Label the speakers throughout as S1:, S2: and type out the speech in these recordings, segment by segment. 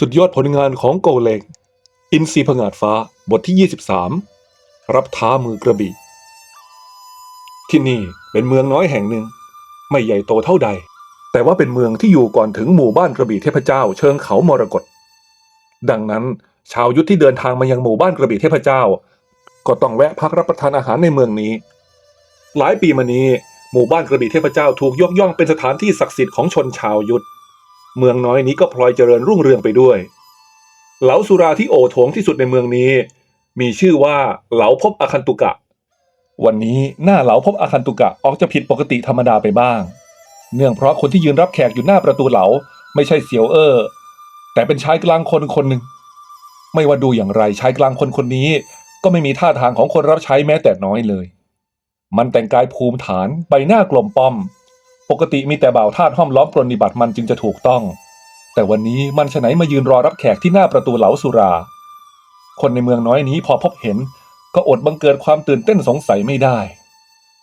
S1: สุดยอดผลงานของโกเลงอินทรีผงาดฟ้าบทที่ 23 รับท้ามือกระบี่ ที่นี่เป็นเมืองน้อยแห่งหนึ่ง ไม่ใหญ่โตเท่าใด แต่ว่าเป็นเมืองที่อยู่ก่อนถึงหมู่บ้านกระบี่เทพเจ้าเชิงเขามรกตดังนั้นชาวยุทธที่เดินทางมายังหมู่บ้านกระบี่เทพเจ้า ก็ต้องแวะพักรับประทานอาหารในเมืองนี้ หลายปีมานี้ หมู่บ้านกระบี่เทพเจ้าถูกยกย่องเป็นสถานที่ศักดิ์สิทธิ์ของชนชาวยุทธ เมืองน้อยนี้ก็พลอยเจริญรุ่งเรืองไปด้วย เหลาสุราที่โอโถงที่สุดในเมืองนี้ มีชื่อว่าเหลาพบอาคันตุกะ วันนี้หน้าเหลาพบอาคันตุกะออกจะผิดปกติธรรมดาไปบ้าง เนื่องเพราะคนที่ยืนรับแขกอยู่หน้าประตูเหลาไม่ใช่เสียวเออแต่เป็นชายกลางคนคนหนึ่งไม่ว่าดูอย่างไรชายกลางคนคนนี้ ก็ไม่มีท่าทางของคนรับใช้แม้แต่น้อยเลย มันแต่งกายภูมิฐานใบหน้ากลมป้อม ปกติมีแต่บ่าวทาสห้อมล้อมปรนนิบัติมันจึงจะถูกต้อง แต่วันนี้มันฉะไหนมายืนรอรับแขกที่หน้าประตูเหลาสุรา คนในเมืองน้อยนี้พอพบเห็น ก็อดบังเกิดความตื่นเต้นสงสัยไม่ได้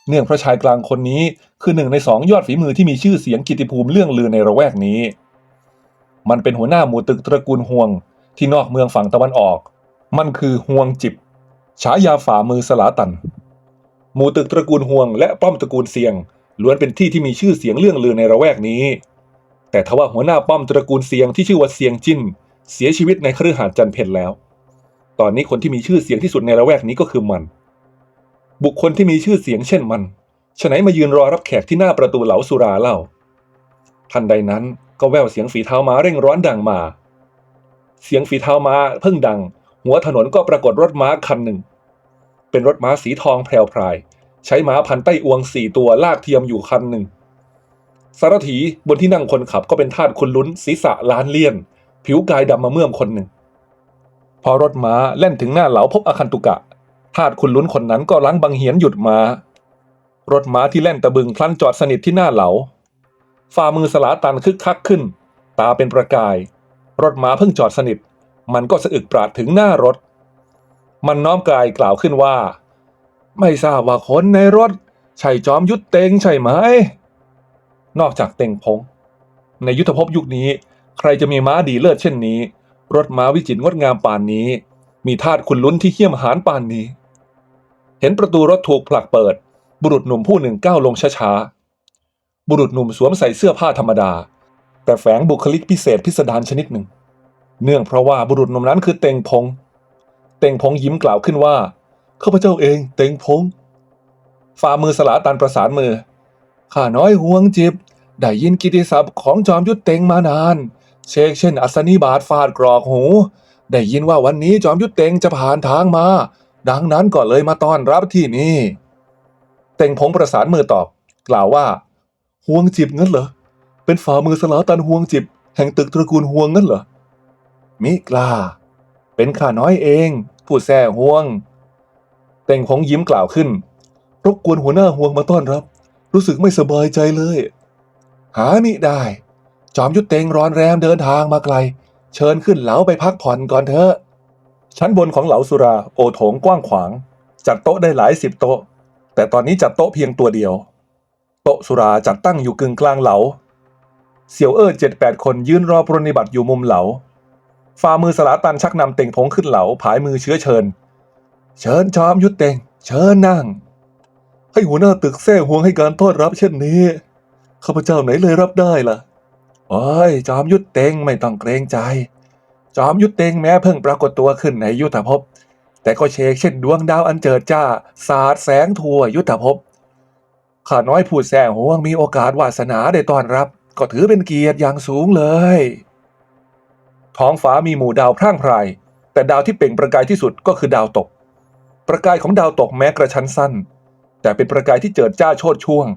S1: เนื่องพระชายกลางคนนี้คือหนึ่งในสองยอดฝีมือที่มีชื่อเสียงกิตติภูมิเรื่องลือในระแวกนี้ มันเป็นหัวหน้าหมู่ตึกตระกูลห่วง ที่นอกเมืองฝั่งตะวันออก มันคือห่วงจิบฉายาฝ่ามือสลาตัน หมู่ตึกตระกูลห่วงและป้อมตระกูลเสียง ล้วนเป็นที่ที่มีชื่อเสียงเรื่องลือในระแวกนี้ แต่ทว่าหัวหน้าป้อมตระกูลเสียงที่ชื่อว่าเสียงจิ้น เสียชีวิตในคฤหาสน์จันเพนแล้ว ตอนนี้คนที่มีชื่อเสียงที่สุดในระแวกนี้ก็คือมัน บุคคลที่มีชื่อเสียงเช่นมันฉะไหนมายืนรอรับแขกที่หน้าประตูเหลาสุราเล่า ทันใดนั้นก็แววเสียงฝีเท้าม้าเร่งร้อนดังมา เสียงฝีเท้าม้าเพิ่งดัง หัวถนนก็ปรากฏรถม้าคันหนึ่ง เป็นรถม้าสีทองแพรวพราย ใช้ม้าพันไต้อวงสี่ตัวลากเทียมอยู่คันหนึ่ง สารถีบนที่นั่งคนขับก็เป็นทาสคุณลุ้นศีรษะล้านเลี่ยน ผิวกายดำมาเมื่อมคนหนึ่ง พอรถม้าแล่นถึงหน้าเหลาพบอาคันตุกะ ทาสคุณลุ้นคนนั้นก็ล้างบังเหียนหยุดม้ารถม้าที่แล่นตะบึงพลันจอดสนิทที่หน้าเหลาฝ่ามือสลาตันคึกคักขึ้น ตาเป็นประกาย รถม้าเพิ่งจอดสนิท มันก็สะอึกปราดถึงหน้ารถ มันน้อมกายกล่าวขึ้นว่า ไม่ทราบว่าคนในรถ ใช่จอมยุทธเตงใช่ไหม นอกจากเต็งพง ในยุทธภพยุคนี้ ใครจะมีม้าดีเลิศเช่นนี้ รถม้าวิจิตรงดงามป่านนี้ มีทาสคุณลุ้นที่เขี้ยมหานป่านนี้ เห็นประตูรถถูกผลักเปิด บุรุษหนุ่มผู้หนึ่งก้าวลงช้าๆ บุรุษหนุ่มสวมใส่เสื้อผ้าธรรมดา แต่แฝงบุคลิกพิเศษพิสดารชนิดหนึ่ง เนื่องเพราะว่าบุรุษหนุ่มนั้นคือเต็งพง เต็งพงยิ้มกล่าวขึ้นว่า ข้าพเจ้าเอง เต็งพงฝ่ามือสลาตันประสานมือ ข้าน้อยห่วงจิบ ได้ยินกิติศัพท์ของจอมยุทธเต็งมานาน เชกเช่น อัศนีบาทฟาดกรอกหู ได้ยินว่าวันนี้จอมยุทธเต็งจะผ่านทางมา ดังนั้นก็เลยมาต้อนรับที่นี่ เต็งพงประสานมือตอบ กล่าวว่าห่วงจิบงั้นเหรอ เป็นฝ่ามือสลาตันห่วงจิบ แห่งตึกตระกูลห่วงงั้นเหรอ มิกล้าเป็นข้าน้อยเอง ผู้แซ่ห่วง เต็งพงยิ้มกล่าวขึ้น รบกวนหัวหน้าห่วงมาต้อนรับ รู้สึกไม่สบายใจเลย หามิได้ จอมยุทธเตงร้อนแรมเดินทางมาไกล เชิญขึ้นเหลาไปพักผ่อนก่อนเถอะ ชั้นบนของเหลาสุราโอโถงกว้างขวาง จัดโต๊ะได้หลายสิบโต๊ะ แต่ตอนนี้จัดโต๊ะเพียงตัวเดียว โต๊ะสุราจัดตั้งอยู่กึ่งกลางเหลา เสี่ยวเอ้อเจ็ดแปดคนยืนรอปรนิบัติอยู่มุมเหลาฝ่ามือสลาตันชักนำเต่งพงขึ้นเหลาผายมือเชื้อเชิญ เชิญจอมยุทธเตงเชิญนั่ง ให้หัวหน้าตึกแท้ห่วงให้การต้อนรับเช่นนี้ข้าพเจ้าไหนเลยรับได้ล่ะโอ้ยจอมยุทธเต็งไม่ต้องเกรงใจ จอมยุทธเต็งแม้เพิ่งปรากฏตัวขึ้นในยุทธภพ แต่ก็เชกเช่นดวงดาวอันเจิดจ้า สาดแสงทั่วยุทธภพ ข้าน้อยผู้แสห่วงมีโอกาสวาสนาได้ต้อนรับ ก็ถือเป็นเกียรติอย่างสูงเลย ท้องฟ้ามีหมู่ดาวพร่างพราย แต่ดาวที่เปล่งประกายที่สุดก็คือดาวตก ประกายของดาวตกแม้กระชั้นสั้น แต่เป็นประกายที่เจิดจ้าโชดช่วง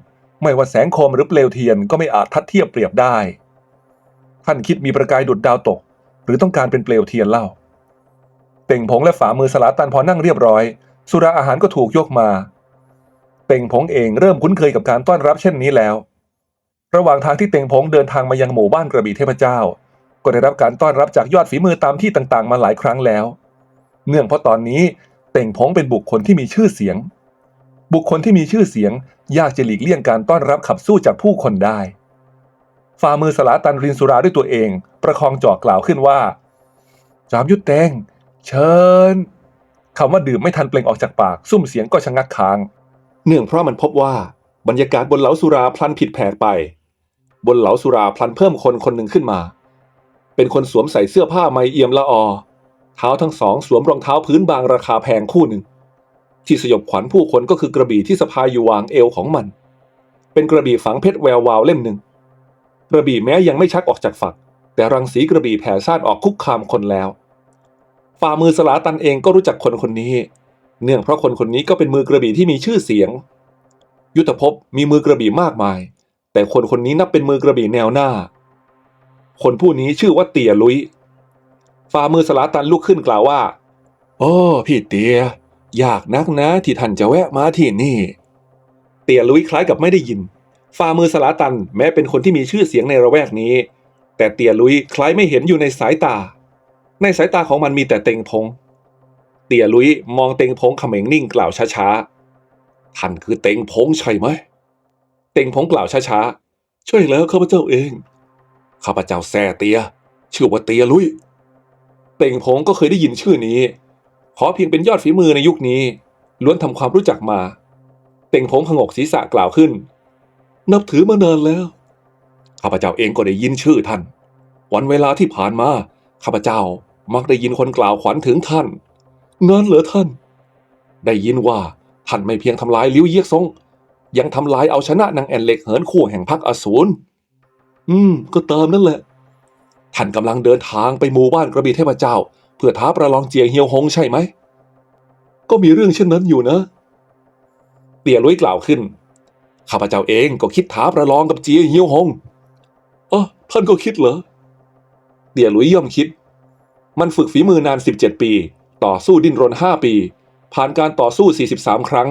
S1: ไม่ว่าแสงโคมหรือเปลวเทียนก็ไม่อาจทัดเทียบเปรียบได้ ท่านคิดมีประกายดุดดาวตก หรือต้องการเป็นเปลวเทียนเล่า เต่งผงและฝ่ามือสลาตันพอนั่งเรียบร้อย สุราอาหารก็ถูกยกมา เต่งผงเองเริ่มคุ้นเคยกับการต้อนรับเช่นนี้แล้ว ระหว่างทางที่เต่งผงเดินทางมายังหมู่บ้านกระบี่เทพเจ้า ก็ได้รับการต้อนรับจากยอดฝีมือตามที่ต่างๆ มาหลายครั้งแล้ว เนื่องเพราะตอนนี้ เต่งผงเป็นบุคคลที่มีชื่อเสียง บุคคลที่มีชื่อเสียง ยากจะหลีกเลี่ยงการต้อนรับขับสู้จากผู้คนได้ ฝ่ามือสลาตันรินสุราด้วยตัวเอง ประคองจอกกล่าวขึ้นว่า จอมยุทธเตงเชิญคำว่าดื่มไม่ทันเปล่งออกจากปาก ซุ่มเสียงก็ชะงักค้าง เนื่องเพราะมันพบว่าบรรยากาศบนเหลาสุราพลันผิดแผกไป บนเหลาสุราพลันเพิ่มคนคนหนึ่งขึ้นมา เป็นคนสวมใส่เสื้อผ้าไมเอี่ยมละออ เท้าทั้งสองสวมรองเท้าพื้นบางราคาแพงคู่หนึ่ง ที่สยบขวัญผู้คนก็คือกระบี่ที่สะพายอยู่วางเอวของมัน เป็นกระบี่ฝังเพชรแวววาวเล่มหนึ่งกระบี่แม้ยังไม่ชักออกจากฝัก แต่รังสีกระบี่แผ่ซ่านออกคุกคามคนแล้วฝ่ามือสลาตันเองก็รู้จักคนคนนี้ เนื่องเพราะคนคนนี้ก็เป็นมือกระบี่ที่มีชื่อเสียง ยุทธภพมีมือกระบี่มากมาย แต่คนคนนี้นับเป็นมือกระบี่แนวหน้า คนผู้นี้ชื่อว่าเตียลุย ฝ่ามือสลาตันลุกขึ้นกล่าวว่า โอ้พี่เตีย อยากนักนะที่ท่านจะแวะมาที่นี่ เตียลุยคล้ายกับไม่ได้ยิน ฝ่ามือสลาตันแม้เป็นคนที่มีชื่อเสียงในระแวกนี้ แต่เตียลุยคล้ายไม่เห็นอยู่ในสายตา ในสายตาของมันมีแต่เต็งพง เตียลุยมองเต็งพงเขม็งนิ่งกล่าวช้าๆ ท่านคือเต็งพงใช่ไหม เต็งพงกล่าวช้าๆ ช่วยแล้วข้าพเจ้าเอง ข้าพเจ้าแซ่เตีย ชื่อว่าเตียลุย เต็งพงก็เคยได้ยินชื่อนี้ ขอเพียงเป็นยอดฝีมือในยุคนี้ ล้วนทำความรู้จักมา เต็งพงผงกศีรษะกล่าวขึ้น นับถือมานานแล้ว ข้าพเจ้าเองก็ได้ยินชื่อท่าน วันเวลาที่ผ่านมา ข้าพเจ้ามักได้ยินคนกล่าวขวัญถึงท่านงั้นเหรอท่าน ได้ยินว่าท่านไม่เพียงทำลายลิ้วเยียกซงยังทำลายเอาชนะนางแอนเล็กเหินคู่แห่งพักอสูรอืม ก็ตามนั่นแหละ ท่านกำลังเดินทางไปหมู่บ้านกระบี่เทพเจ้า เพื่อท้าประลองเจียงเฮียวหงใช่ไหม ก็มีเรื่องเช่นนั้นอยู่นะ เตี่ยลุยกล่าวขึ้น ข้าพเจ้าเองก็คิดท้าประลองกับเจียงเฮียวหงอ๋อท่านก็คิดเหรอ เตี่ยลุยย่อมคิด มันฝึกฝีมือนาน 17 ปี ต่อสู้ดิ้นรน 5 ปี ผ่านการต่อสู้ 43 ครั้ง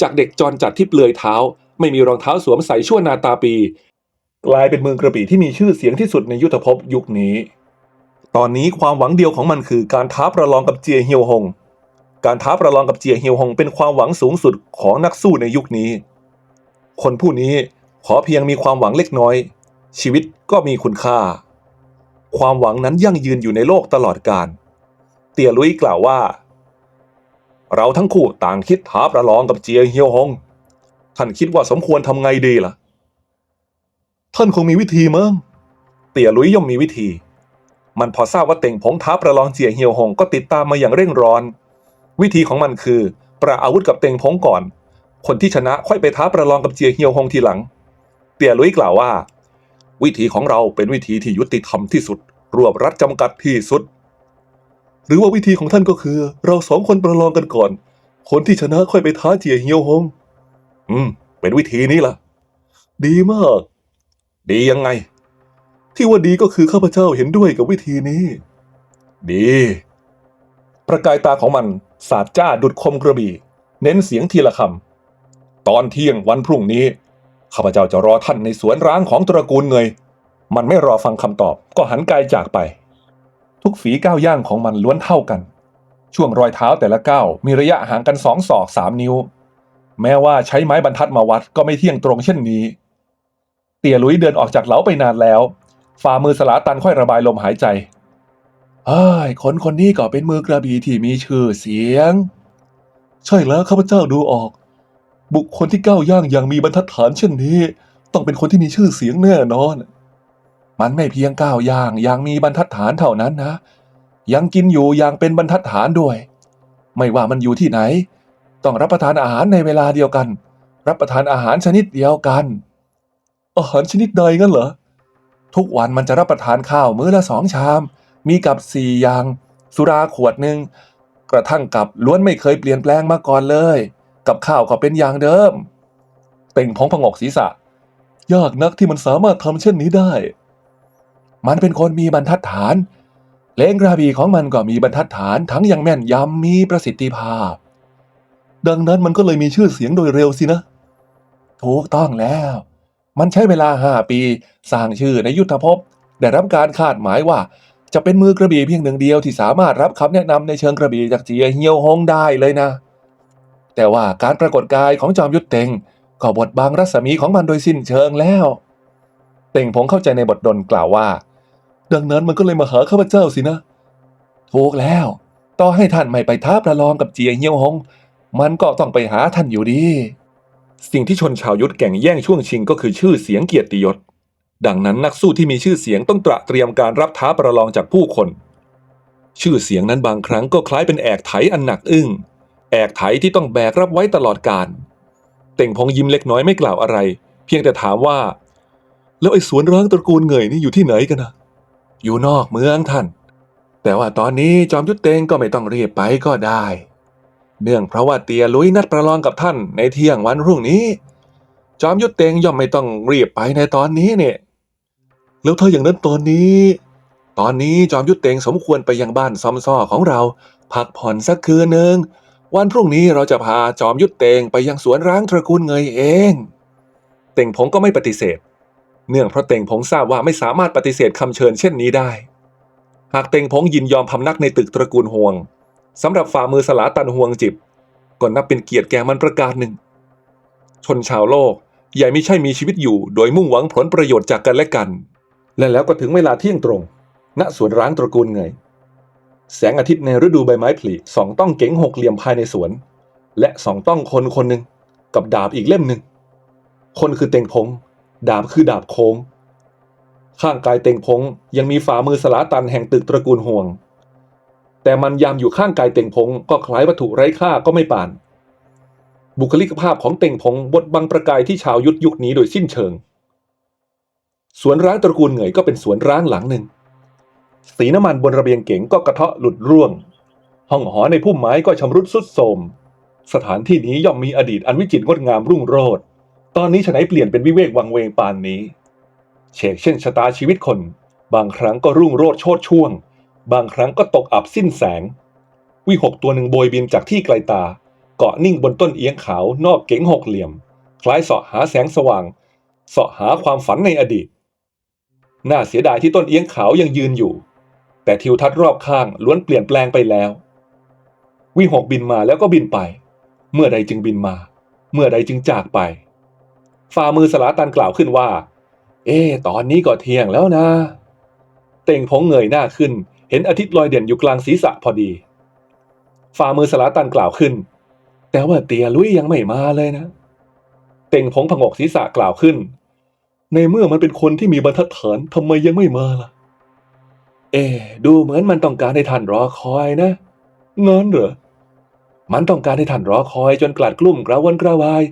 S1: จากเด็กจรจัดที่เปลือยเท้า ไม่มีรองเท้าสวมใส่ชั่วนาตาปี กลายเป็นเมืองกระบี่ที่มีชื่อเสียงที่สุดในยุทธภพยุคนี้ ตอนนี้ความหวังเดียวของมันคือการท้าประลองกับเจียเฮียวหง การท้าประลองกับเจียเฮียวหงเป็นความหวังสูงสุดของนักสู้ในยุคนี้ คนผู้นี้ขอเพียงมีความหวังเล็กน้อย ชีวิตก็มีคุณค่า ความหวังนั้นยั่งยืนอยู่ในโลกตลอดกาลเตียลุยกล่าวว่า เราทั้งคู่ต่างคิดท้าประลองกับเจียเฮียวหง ท่านคิดว่าสมควรทำไงดีล่ะ ท่านคงมีวิธีมั้งเตี่ยลุยย่อมมีวิธี มันพอทราบว่าเต่งผงท้าประลองเจียเฮียวหงก็ติดตามมาอย่างเร่งร้อน วิธีของมันคือ ประอาวุธกับเต่งผงก่อน คนที่ชนะค่อยไปท้าประลองกับเจียเฮียวหงทีหลัง เตี่ยลุยกล่าวว่า วิธีของเราเป็นวิธีที่ยุติธรรมที่สุด รวบรัดจำกัดที่สุด หรือว่าวิธีของท่านก็คือ เราสองคนประลองกันก่อน คนที่ชนะค่อยไปท้าเจียเฮียวหงอืม เป็นวิธีนี้ล่ะ ดีมาก ดียังไง ที่ว่าดีก็คือข้าพเจ้าเห็นด้วยกับวิธีนี้ ดี ประกายตาของมันสาดจ้าดุดคมกระบี่ เน้นเสียงทีละคำตอนเที่ยงวันพรุ่งนี้ข้าพเจ้าจะรอท่านในสวนร้างของตระกูลเงย มันไม่รอฟังคำตอบก็หันกายจากไป ทุกฝีก้าวย่างของมันล้วนเท่ากัน ช่วงรอยเท้าแต่ละก้าวมีระยะห่างกันสองศอกสามนิ้ว แม้ว่าใช้ไม้บรรทัดมาวัดก็ไม่เที่ยงตรงเช่นนี้ เตี่ยลุยเดินออกจากเหลาไปนานแล้ว ฝ่ามือสลาตันค่อยระบายลมหายใจเฮ้ยคนคนนี้ก็เป็นมือกระบี่ที่มีชื่อเสียง ใช่แล้วข้าพเจ้าดูออก บุคคลที่ก้าวย่างอย่างมีบรรทัดฐานเช่นนี้ ต้องเป็นคนที่มีชื่อเสียงแน่นอน มันไม่เพียงก้าวย่างอย่างมีบรรทัดฐานเท่านั้นนะ ยังกินอยู่อย่างเป็นบรรทัดฐานด้วย ไม่ว่ามันอยู่ที่ไหน ต้องรับประทานอาหารในเวลาเดียวกัน รับประทานอาหารชนิดเดียวกัน อาหารชนิดใดงั้นเหรอ ทุกวันมันจะรับประทานข้าวมื้อละสองชาม มีกับสี่อย่าง สุราขวดหนึ่ง กระทั่งกับล้วนไม่เคยเปลี่ยนแปลงมาก่อนเลย กับข้าวก็เป็นอย่างเดิมเต่งพองผงกศีรษะ ยากนักที่มันสามารถทำเช่นนี้ได้ มันเป็นคนมีบรรทัดฐาน เลงกระบี่ของมันก็มีบรรทัดฐานทั้งยังแม่นยำมีประสิทธิภาพ ดังนั้นมันก็เลยมีชื่อเสียงโดยเร็วสินะ ถูกต้องแล้ว มันใช้เวลาห้าปี สร้างชื่อในยุทธภพ ได้รับการคาดหมายว่า จะเป็นมือกระบี่เพียงหนึ่งเดียวที่สามารถรับคำแนะนำในเชิงกระบี่จากเจียเฮียวฮงได้เลยนะ แต่ว่าการปรากฏกายของจอมยุทธเต็งก็บดบังรัศมีของมันโดยสิ้นเชิงแล้ว เต็งพงเข้าใจในบทดลกล่าวว่า ดังนั้นมันก็เลยมาหาข้าพเจ้าสินะถูกแล้ว ต่อให้ท่านไม่ไปท้าประลองกับเจียเฮียวหงมันก็ต้องไปหาท่านอยู่ดี สิ่งที่ชนชาวยุทธแก่งแย่งช่วงชิงก็คือชื่อเสียงเกียรติยศ ดังนั้นนักสู้ที่มีชื่อเสียงต้องตระเตรียมการรับท้าประลองจากผู้คน ชื่อเสียงนั้นบางครั้งก็คล้ายเป็นแอกไถอันหนักอึ้ง แอกไถที่ต้องแบกรับไว้ตลอดกาลเต่งพงยิ้มเล็กน้อยไม่กล่าวอะไร เพียงแต่ถามว่า แล้วไอ้สวนร้างตระกูลเหงยนี่อยู่ที่ไหนกันนะอยู่นอกเมืองท่าน แต่ว่าตอนนี้จอมยุทธเตงก็ไม่ต้องรีบไปก็ได้ เนื่องเพราะว่าเตียลุยนัดประลองกับท่านในเที่ยงวันพรุ่งนี้ จอมยุทธเตงย่อมไม่ต้องรีบไปในตอนนี้เนี่ย แล้วถ้าอย่างนั้นตอนนี้ ตอนนี้จอมยุทธเตงสมควรไปยังบ้านซอมซ่อของเรา พักผ่อนสักคืนหนึ่งวันพรุ่งนี้เราจะพาจอมยุทธเตงไปยังสวนร้างตระกูลเงยเอง เต่งผงก็ไม่ปฏิเสธ เนื่องเพราะเต่งผงทราบว่าไม่สามารถปฏิเสธคำเชิญเช่นนี้ได้ หากเต่งผงยินยอมพำนักในตึกตระกูลห่วง สำหรับฝ่ามือสลาตันห่วงจิบก็นับเป็นเกียรติแก่มันประการหนึ่ง ชนชาวโลกใหญ่ไม่ใช่มีชีวิตอยู่ โดยมุ่งหวังผลประโยชน์จากกันและกัน และแล้วก็ถึงเวลาเที่ยงตรง ณสวนร้างตระกูลเงยแสงอาทิตย์ในฤดูใบไม้ผลิสองต้องเก๋งหกเหลี่ยมภายในสวน และสองต้องคนคนหนึ่งกับดาบอีกเล่มหนึ่งคนคือเต็งพง ดาบคือดาบโค้ง ข้างกายเต็งพงยังมีฝ่ามือสลาตันแห่งตึกตระกูลห่วง แต่มันยามอยู่ข้างกายเต็งพงก็คล้ายวัตถุไร้ค่าก็ไม่ปาน บุคลิกภาพของเต็งพงบดบังประกายที่ชาวยุทธยุคนี้โดยสิ้นเชิง สวนร้างตระกูลเหงยก็เป็นสวนร้างหลังหนึ่ง สีน้ำมันบนระเบียงเก๋งก็กระเทาะหลุดร่วง ห้องหอในพุ่มไม้ก็ชำรุดสุดโทรมสถานที่นี้ย่อมมีอดีตอันวิจิตรงดงามรุ่งโรจน์ตอนนี้ฉะไหนเปลี่ยนเป็นวิเวกวังเวงปานนี้เฉกเช่นชะตาชีวิตคน บางครั้งก็รุ่งโรจน์โชดช่วง บางครั้งก็ตกอับสิ้นแสง วิหกตัวหนึ่งโบยบินจากที่ไกลตา เกาะนิ่งบนต้นเอียงขาวนอกเก๋งหกเหลี่ยม คล้ายเสาะหาแสงสว่าง เสาะหาความฝันในอดีต น่าเสียดายที่ต้นเอียงขาวยังยืนอยู่ แต่ทิวทัศน์รอบข้างล้วนเปลี่ยนแปลงไปแล้ว วิหกบินมาแล้วก็บินไป เมื่อใดจึงบินมา เมื่อใดจึงจากไป ฝ่ามือสลาตันกล่าวขึ้นว่า เอ๊ตอนนี้ก็เที่ยงแล้วนะ เต่งพงเงยหน้าขึ้น เห็นอาทิตย์ลอยเด่นอยู่กลางศีรษะพอดี ฝ่ามือสลาตันกล่าวขึ้น แต่ว่าเตียลุยยังไม่มาเลยนะ เต่งพงผงกศีรษะกล่าวขึ้น ในเมื่อมันเป็นคนที่มีบรรทัดฐานทำไมยังไม่มาล่ะ เอ๊ดูเหมือนมันต้องการให้ท่านรอคอยนะงั้นเหรอมันต้องการให้ท่านรอคอยจนกลัดกลุ่มกระวนกระวาย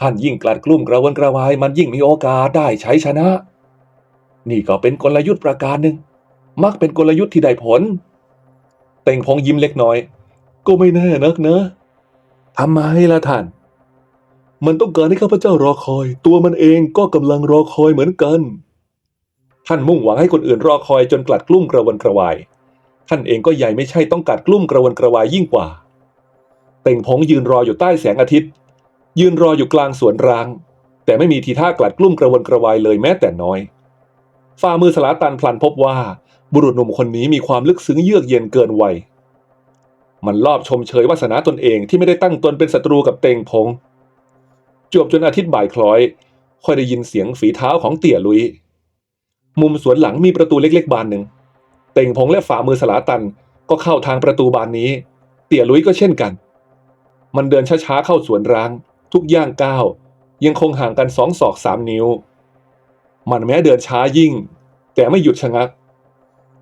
S1: ท่านยิ่งกลัดกลุ่มกระวนกระวาย มันยิ่งมีโอกาสได้ใช้ชนะ นี่ก็เป็นกลยุทธ์ประการหนึ่ง มักเป็นกลยุทธ์ที่ได้ผล เต่งพงยิ้มเล็กน้อย ก็ไม่แน่นักเนะทำไมล่ะท่าน มันต้องการให้ข้าพเจ้ารอคอย ตัวมันเองก็กำลังรอคอยเหมือนกัน ท่านมุ่งหวังให้คนอื่นรอคอยจนกลัดกลุ้มกระวนกระวาย ท่านเองก็ใหญ่ไม่ใช่ต้องกัดกลุ้มกระวนกระวายยิ่งกว่า เต่งพงยืนรออยู่ใต้แสงอาทิตย์ ยืนรออยู่กลางสวนร้าง แต่ไม่มีทีท่ากลัดกลุ้มกระวนกระวายเลยแม้แต่น้อย ฝ่ามือสลาตันพลันพบว่า บุรุษหนุ่มคนนี้มีความลึกซึ้งเยือกเย็นเกินวัย มันลอบชมเชยวาสนาตนเองที่ไม่ได้ตั้งตนเป็นศัตรูกับเต่งพง จวบจนอาทิตย์บ่ายคล้อย ค่อยได้ยินเสียงฝีเท้าของเตี่ยลุย มุมสวนหลังมีประตูเล็กๆบานหนึ่ง เต่งพงและฝ่ามือสลาตันก็เข้าทางประตูบานนี้ เตี่ยลุยก็เช่นกัน มันเดินช้าๆเข้าสวนร้าง ทุกย่างก้าวยังคงห่างกันสองศอกสามนิ้ว มันแม้เดินช้ายิ่ง แต่ไม่หยุดชะงัก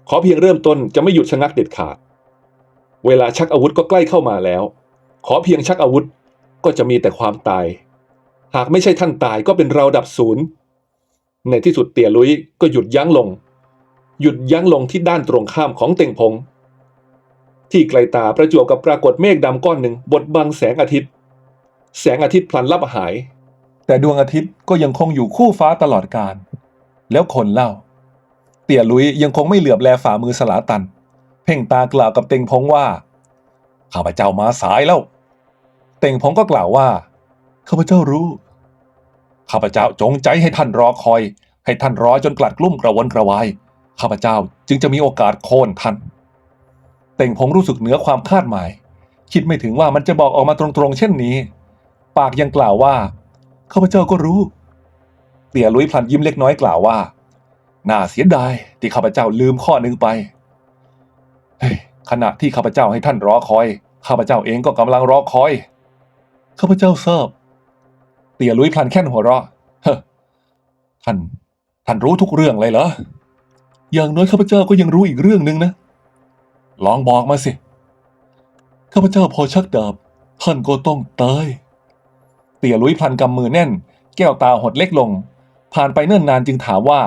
S1: ขอเพียงเริ่มต้นจะไม่หยุดชะงักเด็ดขาด เวลาชักอาวุธก็ใกล้เข้ามาแล้ว ขอเพียงชักอาวุธก็จะมีแต่ความตาย หากไม่ใช่ท่านตายก็เป็นเราดับศูนย์ ในที่สุดเตี่ยลุยก็หยุดยั้งลง หยุดยั้งลงที่ด้านตรงข้ามของเต่งพง ที่ไกลตาประจวบกับปรากฏเมฆดำก้อนหนึ่งบดบังแสงอาทิตย์ แสงอาทิตย์พลันลับหาย แต่ดวงอาทิตย์ก็ยังคงอยู่คู่ฟ้าตลอดกาลแล้วคนเล่า เตี่ยลุยยังคงไม่เหลือบแลฝ่ามือสลาตัน เพ่งตากล่าวกับเต็งพงว่า ข้าพเจ้ามาสายแล้ว เต่งพงก็กล่าวว่า ข้าพเจ้ารู้ ข้าพเจ้าจงใจให้ท่านรอคอย ให้ท่านรอจนกลัดกลุ้มกระวนกระวาย ข้าพเจ้าจึงจะมีโอกาสโค่นท่าน เต่งพงรู้สึกเหนือความคาดหมาย คิดไม่ถึงว่ามันจะบอกออกมาตรงๆ เช่นนี้ ปากยังกล่าวว่า ข้าพเจ้าก็รู้ เตี่ยลุยพลันยิ้มเล็กน้อยกล่าวว่า น่าเสียดายที่ข้าพเจ้าลืมข้อหนึ่งไปขณะที่ข้าพเจ้าให้ท่านรอคอย ข้าพเจ้าเองก็กำลังรอคอย ข้าพเจ้าทราบ เตี่ยลุยพลันแค่นหัวเราะเฮท่าน ท่านรู้ทุกเรื่องเลยเหรอ อย่างน้อยข้าพเจ้าก็ยังรู้อีกเรื่องหนึ่งนะ ลองบอกมาสิ ข้าพเจ้าพอชักดาบ ท่านก็ต้องตาย เตี่ยลุยพลันกำมือแน่น แก้วตาหดเล็กลง ผ่านไปเนิ่นนานจึงถามว่า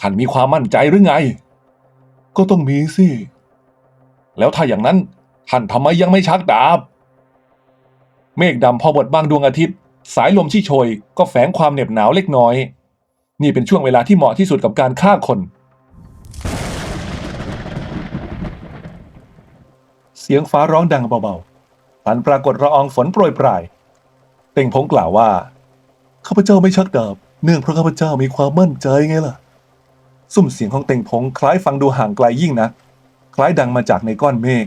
S1: ท่านมีความมั่นใจหรือไง ก็ต้องมีสิ แล้วถ้าอย่างนั้นท่านทำไมยังไม่ชักดาบ เมฆดำพอบดบังดวงอาทิตย์ สายลมที่โชย ก็แฝงความเหน็บหนาวเล็กน้อย นี่เป็นช่วงเวลาที่เหมาะที่สุดกับการฆ่าคน เสียงฟ้าร้องดังเบาๆพันปรากฏละอองฝนโปรยปลาย เต่งพงกล่าวว่า ข้าพเจ้าไม่ชักดาบ เนื่องเพราะข้าพเจ้ามีความมั่นใจไงล่ะ สุ่มเสียงของเต่งพงคล้ายฟังดูห่างไกลยิ่งนักคล้ายดังมาจากในก้อนเมฆ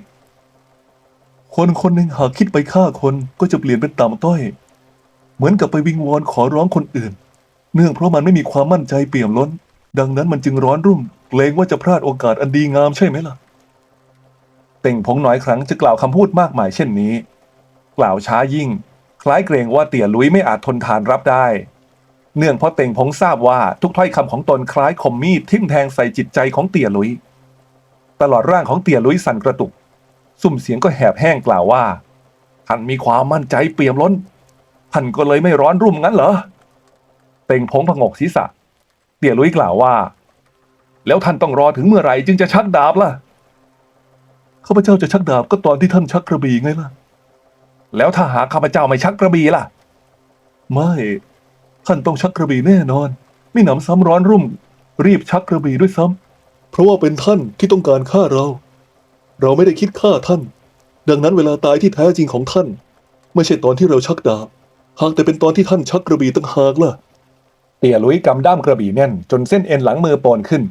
S1: คนคนหนึ่งหากคิดไปฆ่าคนก็จะเปลี่ยนเป็นต่ำต้อย เหมือนกับไปวิงวอนขอร้องคนอื่น เนื่องเพราะมันไม่มีความมั่นใจเปี่ยมล้น ดังนั้นมันจึงร้อนรุ่มเกรงว่าจะพลาดโอกาสอันดีงามใช่ไหมล่ะ เต่งพงน้อยครั้งจะกล่าวคำพูดมากมายเช่นนี้ กล่าวช้ายิ่ง คล้ายเกรงว่าเตี่ยลุยไม่อาจทนทานรับได้ เนื่องเพราะเต่งพงทราบว่าทุกถ้อยคำของตนคล้ายคมมีดทิ่มแทงใส่จิตใจของเตี่ยลุย ตลอดร่างของเตี่ยลุยสั่นกระตุก สุ่มเสียงก็แหบแห้งกล่าวว่า ท่านมีความมั่นใจเปี่ยมล้น ท่านก็เลยไม่ร้อนรุ่มงั้นเหรอ เต่งพงผงกศีรษะ เตี่ยลุยกล่าวว่า แล้วท่านต้องรอถึงเมื่อไหร่จึงจะชักดาบล่ะ ข้าพเจ้าจะชักดาบก็ตอนที่ท่านชักกระบี่ไงล่ะ แล้วถ้าหากข้าพเจ้าไม่ชักกระบี่ล่ะ ไม่ ท่านต้องชักกระบี่แน่นอน ไม่หนำซ้ำร้อนรุ่ม รีบชักกระบี่ด้วยซ้ำเพราะว่าเป็นท่านที่ต้องการฆ่าเรา เราไม่ได้คิดฆ่าท่าน ดังนั้นเวลาตายที่แท้จริงของท่าน ไม่ใช่ตอนที่เราชักดาบหากแต่เป็นตอนที่ท่านชักกระบี่ตั้งหากล่ะเตี่ยลุยกำด้ามกระบี่แน่น จนเส้นเอ็นหลังมือโปนขึ้น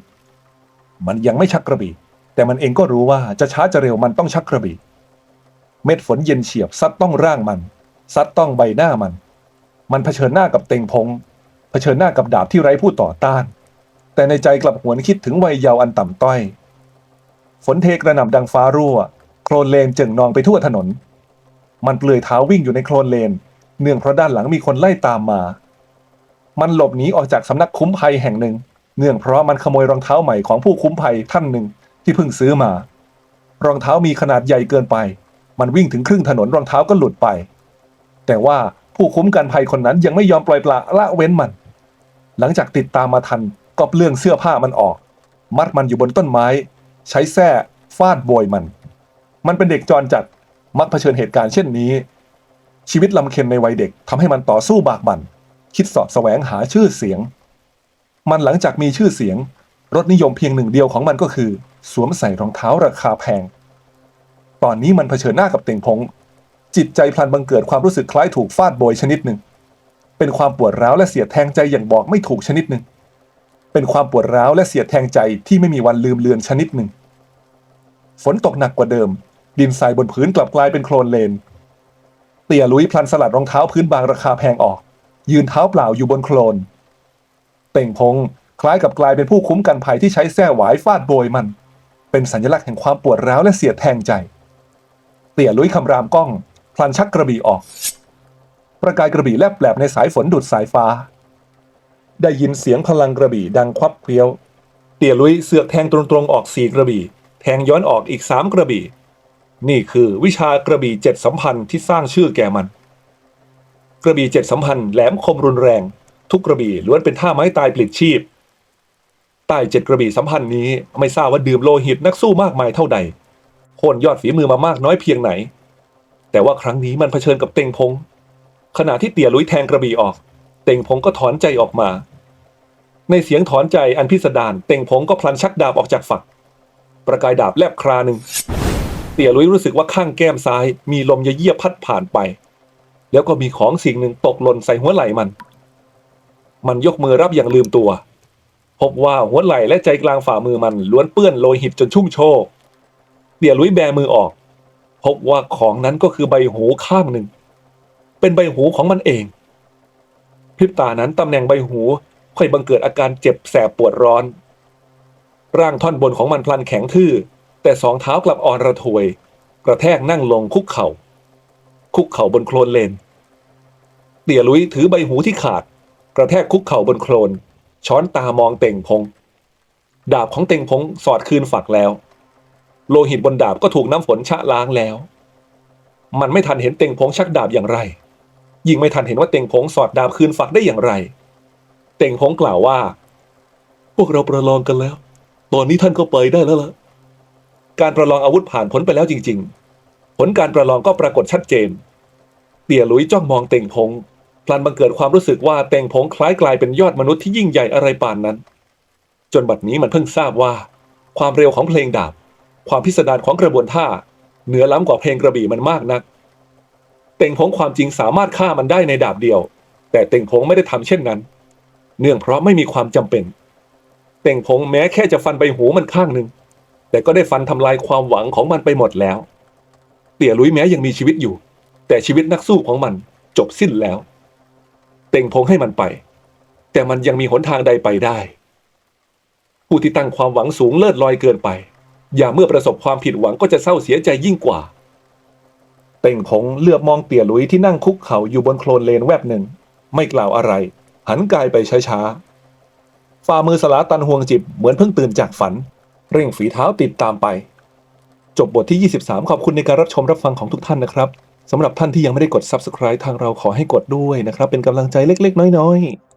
S1: มันยังไม่ชักกระบี่ แต่มันเองก็รู้ว่าจะช้าจะเร็วมันต้องชักกระบี่ เม็ดฝนเย็นเฉียบซัดต้องร่างมัน ซัดต้องใบหน้ามัน มันเผชิญหน้ากับเต็งพงเผชิญหน้ากับดาบที่ไร้ผู้ต่อต้าน แต่ในใจกลับหวนคิดถึงวัยเยาว์อันต่ำต้อย ฝนเทกระหน่ำดังฟ้ารั่ว โคลนเลนเจิ่งนองไปทั่วถนน มันเปลือยเท้าวิ่งอยู่ในโคลนเลน เนื่องเพราะด้านหลังมีคนไล่ตามมา มันหลบหนีออกจากสำนักคุ้มภัยแห่งหนึ่ง เนื่องเพราะมันขโมยรองเท้าใหม่ของผู้คุ้มภัยท่านหนึ่งที่เพิ่งซื้อมา รองเท้ามีขนาดใหญ่เกินไป มันวิ่งถึงครึ่งถนนรองเท้าก็หลุดไป แต่ว่า ผู้คุ้มกันภัยคนนั้นยังไม่ยอมปล่อยปละละเว้นมัน หลังจากติดตามมาทันก็เปลื้องเสื้อผ้ามันออก มัดมันอยู่บนต้นไม้ ใช้แส้ฟาดโบยมัน มันเป็นเด็กจรจัดมักเผชิญเหตุการณ์เช่นนี้ ชีวิตลำเค็ญในวัยเด็กทำให้มันต่อสู้บากบั่น คิดสาะแสวงหาชื่อเสียง มันหลังจากมีชื่อเสียงรสนิยมเพียงหนึ่งเดียวของมันก็คือ สวมใส่รองเท้าราคาแพง ตอนนี้มันเผชิญหน้ากับเต่งพง จิตใจพลันบังเกิดความรู้สึกคล้ายถูกฟาดโบยชนิดหนึ่ง เป็นความปวดร้าวและเสียดแทงใจอย่างบอกไม่ถูกชนิดหนึ่ง เป็นความปวดร้าวและเสียดแทงใจที่ไม่มีวันลืมเลือนชนิดหนึ่ง ฝนตกหนักกว่าเดิม ดินทรายบนพื้นกลับกลายเป็นโคลนเลน เตี่ยลุยพลันสลัดรองเท้าพื้นบางราคาแพงออก ยืนเท้าเปล่าอยู่บนโคลน เต่งพงคล้ายกับกลายเป็นผู้คุ้มกันภัยที่ใช้แส้หวายฟาดโบยมัน เป็นสัญลักษณ์แห่งความปวดร้าวและเสียดแทงใจ เตี่ยลุยคำรามก้อง พลันชักกระบี่ออก ประกายกระบี่แลบแหลบในสายฝนดุดสายฟ้า ได้ยินเสียงพลังกระบี่ดังควับเพรียว เตี่ยลุยเสือกแทงตรงๆออกสี่กระบี่ แทงย้อนออกอีกสามกระบี่ นี่คือวิชากระบี่เจ็ดสัมพันธ์ที่สร้างชื่อแก่มัน กระบี่เจ็ดสัมพันธ์แหลมคมรุนแรง ทุกกระบี่ล้วนเป็นท่าไม้ตายปลิดชีพใต้เจ็ดกระบี่สัมพันธ์นี้ไม่ทราบว่าดื่มโลหิตนักสู้มากมายเท่าใดโค่นยอดฝีมือมามากน้อยเพียงไหน แต่ว่าครั้งนี้มันเผชิญกับเต็งพง ขณะที่เตี่ยลุยแทงกระบี่ออก เต็งพงก็ถอนใจออกมา ในเสียงถอนใจอันพิสดารเต็งพงก็พลันชักดาบออกจากฝัก ประกายดาบแลบคราหนึ่งเตี่ยลุยรู้สึกว่าข้างแก้มซ้าย มีลมเยี่ยพัดผ่านไป แล้วก็มีของสิ่งหนึ่งตกหล่นใส่หัวไหล่มัน มันยกมือรับอย่างลืมตัว พบว่าหัวไหล่และใจกลางฝ่ามือมันล้วนเปื้อนโลหิตจนชุ่มโชกเตี่ยลุยแบมือออก พบว่าของนั้นก็คือใบหูข้างหนึ่ง เป็นใบหูของมันเอง พริบตานั้นตำแหน่งใบหูค่อยบังเกิดอาการเจ็บแสบปวดร้อน ร่างท่อนบนของมันพลันแข็งทื่อ แต่สองเท้ากลับอ่อนระทวย กระแทกนั่งลงคุกเขา่า คุกเข่าบนโคลนเลน เตี่ยลุยถือใบหูที่ขาด กระแทกคุกเข่าบนโคลน ช้อนตามองเต่งพง ดาบของเต่งพงสอดคืนฝักแล้ว โลหิตบนดาบก็ถูกน้ำฝนชะล้างแล้ว มันไม่ทันเห็นเต่งพงชักดาบอย่างไร ยิ่งไม่ทันเห็นว่าเต่งพงสอดดาบคืนฝักได้อย่างไร เต่งพงกล่าวว่า พวกเราประลองกันแล้ว ตอนนี้ท่านก็ไปได้แล้วล่ะ การประลองอาวุธผ่านพ้นไปแล้วจริง ๆ ผลการประลองก็ปรากฏชัดเจน เตี่ยหลุยจ้องมองเต่งพงพลันบังเกิดความรู้สึกว่าเต่งพงคล้ายกลายเป็นยอดมนุษย์ที่ยิ่งใหญ่อะไรปานนั้น จนบัดนี้มันเพิ่งทราบว่า ความเร็วของเพลงดาบ ความพิสดารของกระบวนท่า เหนือล้ำกว่าเพลงกระบี่มันมากนัก เต่งพงความจริงสามารถฆ่ามันได้ในดาบเดียว แต่เต่งพงไม่ได้ทำเช่นนั้น เนื่องเพราะไม่มีความจำเป็น เต่งพงแม้แค่จะฟันใบหูมันข้างหนึ่งแต่ก็ได้ฟันทำลายความหวังของมันไปหมดแล้ว เตี่ยลุยแม้ยังมีชีวิตอยู่ แต่ชีวิตนักสู้ของมันจบสิ้นแล้ว เต่งพงให้มันไป แต่มันยังมีหนทางใดไปได้ ผู้ที่ตั้งความหวังสูงเลิศลอยเกินไป อย่าเมื่อประสบความผิดหวังก็จะเศร้าเสียใจยิ่งกว่า เต่งพงเลือบมองเตี่ยหลุยที่นั่งคุกเข่าอยู่บนโคลนเลนแวบหนึ่ง ไม่กล่าวอะไร หันกายไปช้าๆฝ่ามือสลาตันห่วงจิบเหมือนเพิ่งตื่นจากฝัน เร่งฝีเท้าติดตามไป จบบทที่ 23 ขอบคุณในการรับชมรับฟังของทุกท่านนะครับสำหรับท่านที่ยังไม่ได้กด Subscribe ทางเราขอให้กดด้วยนะครับ เป็นกำลังใจเล็ก ๆ น้อย ๆ